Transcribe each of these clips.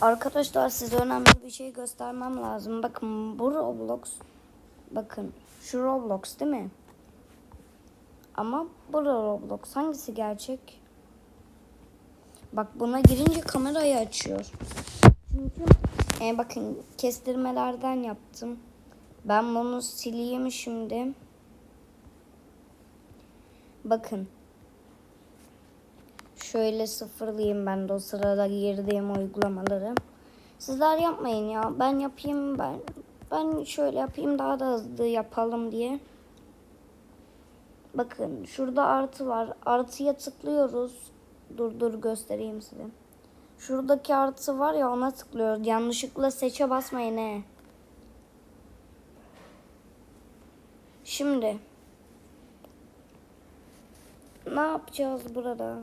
Arkadaşlar size önemli bir şey göstermem lazım. Bakın bu Roblox. Bakın şu Roblox değil mi? Ama bu Roblox. Hangisi gerçek? Bak buna girince kamerayı açıyor. Çünkü e, bakın kestirmelerden yaptım. Ben bunu sileyim şimdi. Bakın. Şöyle sıfırlayayım ben de o sırada girdiğim uygulamaları. Sizler yapmayın ya. Ben yapayım ben. Ben şöyle yapayım daha da hızlı yapalım diye. Bakın şurada artı var. Artıya tıklıyoruz. Dur dur göstereyim size. Şuradaki artı var ya ona tıklıyoruz. Yanlışlıkla seçe basmayın he. Şimdi ne yapacağız burada?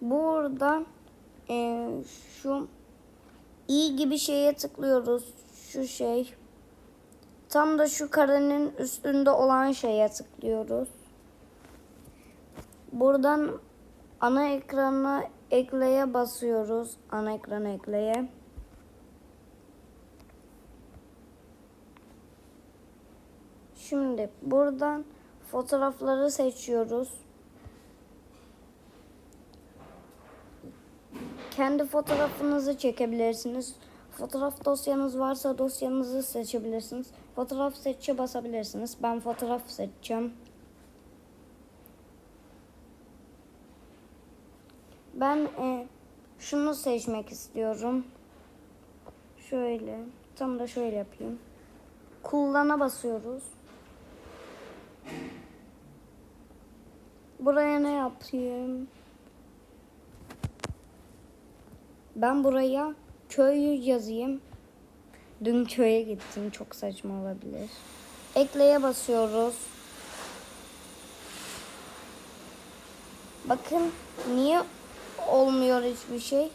Burada e, şu i gibi şeye tıklıyoruz. Şu şey. Tam da şu karenin üstünde olan şeye tıklıyoruz. Buradan ana ekrana ekleye basıyoruz. Ana ekrana ekleye. Şimdi buradan fotoğrafları seçiyoruz. Kendi fotoğrafınızı çekebilirsiniz. Fotoğraf dosyanız varsa dosyanızı seçebilirsiniz. Fotoğraf seçe basabilirsiniz. Ben fotoğraf seçeceğim. Ben e, şunu seçmek istiyorum. Şöyle. Tam da şöyle yapayım. Kullana basıyoruz. Buraya ne yapayım? Ben buraya köy yazayım. Dün köye gittim. Çok saçma olabilir. Ekleye basıyoruz. Bakın niye olmuyor hiçbir şey?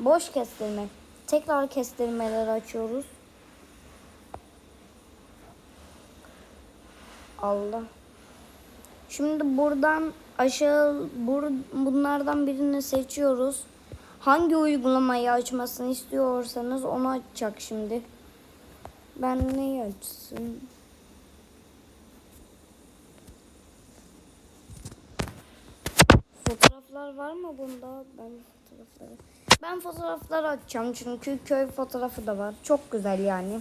Boş kestirme. Tekrar kestirmeleri açıyoruz. Allah. Şimdi buradan aşağı bur, bunlardan birini seçiyoruz. Hangi uygulamayı açmasını istiyorsanız onu açacak şimdi. Ben neyi açsın? Fotoğraflar var mı bunda? Ben fotoğrafları. Ben fotoğrafları açacağım çünkü köy fotoğrafı da var. Çok güzel yani.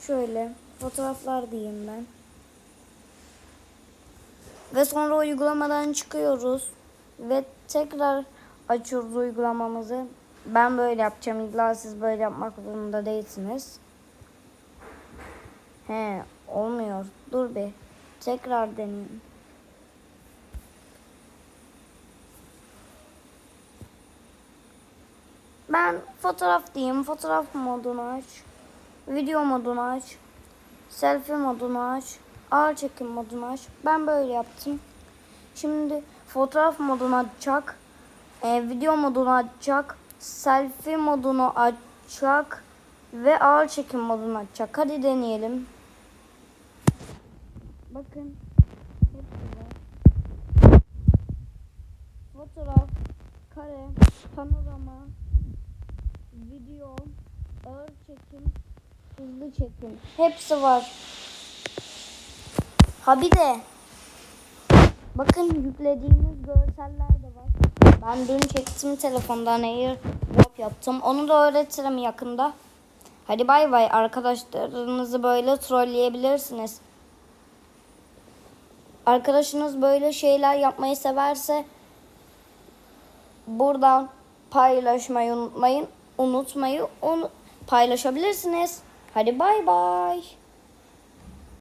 Şöyle fotoğraflar diyeyim ben. Ve sonra uygulamadan çıkıyoruz. Ve tekrar açıyoruz uygulamamızı. Ben böyle yapacağım. İlla siz böyle yapmak zorunda değilsiniz. He olmuyor. Dur bir. Tekrar deneyeyim. Ben fotoğraf diyeyim. Fotoğraf modunu aç. Video modunu aç. Selfie modunu aç. Ağır çekim modunu aç. Ben böyle yaptım. Şimdi fotoğraf modunu açacak. E, video modunu açacak. Selfie modunu açacak. Ve ağır çekim modunu açacak. Hadi deneyelim. Bakın. Fotoğraf, kare, panorama, video, ağır çekim, hızlı çekim. Hepsi var. Ha bir de bakın yüklediğimiz görseller de var. Ben dün çektim telefondan AirDrop yaptım. Onu da öğretirim yakında. Hadi bay bay arkadaşlarınızı böyle trolleyebilirsiniz. Arkadaşınız böyle şeyler yapmayı severse buradan paylaşmayı unutmayın. Unutmayı onu paylaşabilirsiniz. Hadi bay bay.